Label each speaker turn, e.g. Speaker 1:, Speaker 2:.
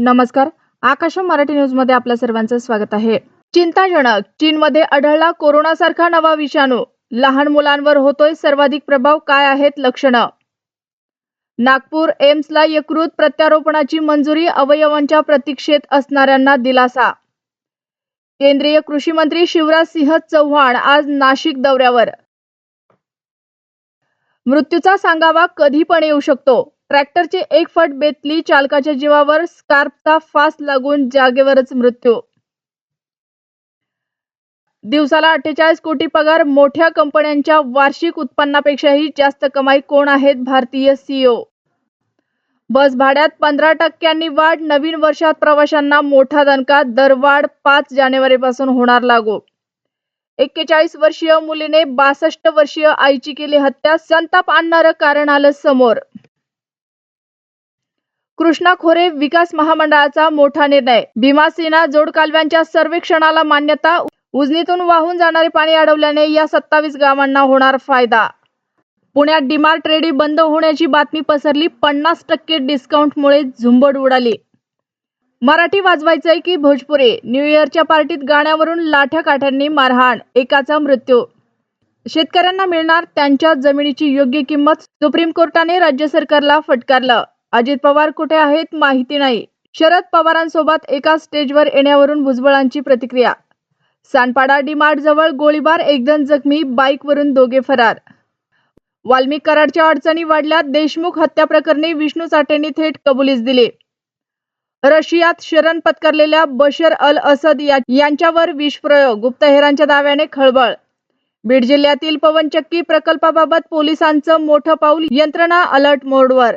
Speaker 1: नमस्कार. आकाश मराठी न्यूजमध्ये आपल्या सर्वांचं स्वागत आहे. चिंताजनक. चीनमध्ये आढळला कोरोनासारखा नवा विषाणू. लहान मुलांवर होतोय सर्वाधिक प्रभाव. काय आहेत लक्षणं? नागपूर एम्सला यकृत प्रत्यारोपणाची मंजुरी अवयवांच्या प्रतीक्षेत असणाऱ्यांना दिलासा. केंद्रीय कृषी मंत्री शिवराज सिंह चव्हाण आज नाशिक दौऱ्यावर. मृत्यूचा सांगावा कधी पण येऊ शकतो. ट्रॅक्टरची एक फट बेतली चालकाच्या जीवावर स्कार्पचा फास लागून जागेवरच मृत्यू. दिवसाला अठ्ठेचाळीस कोटी पगार मोठ्या कंपन्यांच्या वार्षिक उत्पन्नापेक्षाही जास्त कमाई कोण आहेत भारतीय सीईओ बस भाड्यात पंधरा टक्क्यांनी वाढ नवीन वर्षात प्रवाशांना मोठा दणका दरवाढ पाच जानेवारीपासून होणार लागू. एक्केचाळीस वर्षीय मुलीने बासष्ट वर्षीय आईची केली हत्या संताप आणणारं कारण आलं समोर. कृष्णा खोरे विकास महामंडळाचा मोठा निर्णय. भीमासेना जोडकालव्यांच्या सर्वेक्षणाला मान्यता उजनीतून वाहून जाणारे पाणी अडवल्याने या सत्तावीस गावांना होणार फायदा. पुण्यात डीमार्ट रेडी बंद होण्याची बातमी पसरली पन्नास टक्के डिस्काउंटमुळे झुंबड उडाली. मराठी वाजवायचंय की भोजपुरी न्यू इयरच्या पार्टीत गाण्यावरून लाठ्या काठ्यांनी मारहाण एकाचा मृत्यू. शेतकऱ्यांना मिळणार त्यांच्या जमिनीची योग्य किंमत सुप्रीम कोर्टाने राज्य सरकारला फटकारलं. अजित पवार कुठे आहेत माहिती नाही. शरद पवारांसोबत एका स्टेजवर येण्यावरून भुजबळांची प्रतिक्रिया. सानपाडा डीमार्ट जवळ गोळीबार एक जखमी बाईकवरून दोघे फरार. वाल्मिक कराडच्या अडचणी वाढल्यात देशमुख हत्या प्रकरणी विष्णू साठेंनी थेट कबुलीच दिली. रशियात शरण पत्करलेल्या बशर अल असद यांच्यावर विषप्रयोग गुप्तहेरांच्या दाव्याने खळबळ. बीड जिल्ह्यातील पवनचक्की प्रकल्पाबाबत पोलिसांचं मोठं पाऊल यंत्रणा अलर्ट मोडवर.